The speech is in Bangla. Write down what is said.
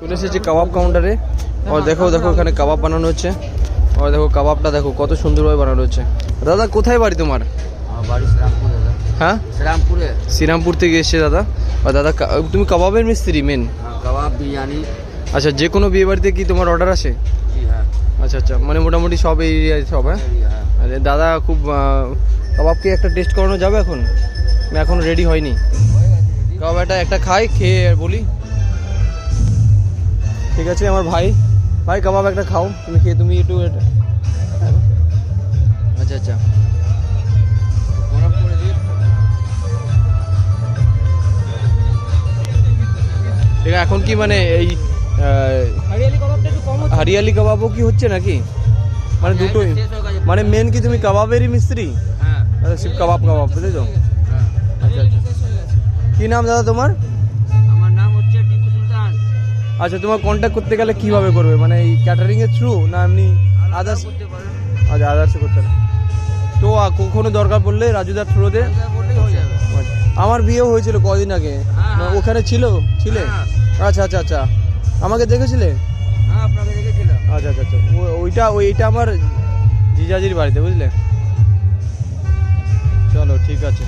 চলে এসেছি কাবাব কাউন্টারে আর দেখো দেখো এখানে কাবাব বানানো হচ্ছে। আর দেখো কাবাবটা দেখো কত সুন্দরভাবে বানানো হচ্ছে। দাদা কোথায় বাড়ি তোমার? হ্যাঁ? শ্রীরামপুরে। শ্রীরামপুর থেকে এসছে দাদা। আর দাদা তুমি কাবাবের মিস্ত্রি মেন হ্যাঁ, কাবাব বিরিয়ানি। আচ্ছা যে কোনো বিয়ে বাড়িতে কি তোমার অর্ডার আসে? হ্যাঁ। আচ্ছা আচ্ছা মানে মোটামুটি সব এরিয়ায় সব হ্যাঁ? হ্যাঁ। দাদা খুব আহ, কাবাব কি একটা টেস্ট করানো যাবে এখন? এখন রেডি হয়নি। কাবাব একটা একটা খাই খেয়ে বলি। ঠিক আছে আমার ভাই। ভাই কাবাব একটা খাও। তুমি খেয়ে তুমি একটু এটা- আচ্ছা আচ্ছা। এখন কি মানে এই হরিয়ালি কাবাবও কি হচ্ছে নাকি? মানে দুটোই হয়ে গেছে। মানে মেন কি তুমি কাবাবেরই মিস্ত্রি? হ্যাঁ। আচ্ছা শিব কাবাব কাবাব বুঝলি তো হ্যাঁ। আচ্ছা আচ্ছা। কি নাম দাদা তোমার? আচ্ছা তোমার কন্ট্যাক্ট করতে গেলে কীভাবে করবে? মানে এই ক্যাটারিং এর থ্রু না এমনি আদার্স করতে পারেন আচ্ছা আদার্স করতে না তো কখনো দরকার পড়লে রাজুদার থ্রুতে বললেই আমার বিয়ে হয়েছিল কদিন আগে। হ্যাঁ, হ্যাঁ। ওখানে ছিল? ছিলে? হ্যাঁ। আচ্ছা আচ্ছা আচ্ছা। আমাকে দেখেছিলে? হ্যাঁ আচ্ছা আচ্ছা আচ্ছা। ওইটা ওইটা আমার জিজাজির বাড়িতে বুঝলে? চলো ঠিক আছে।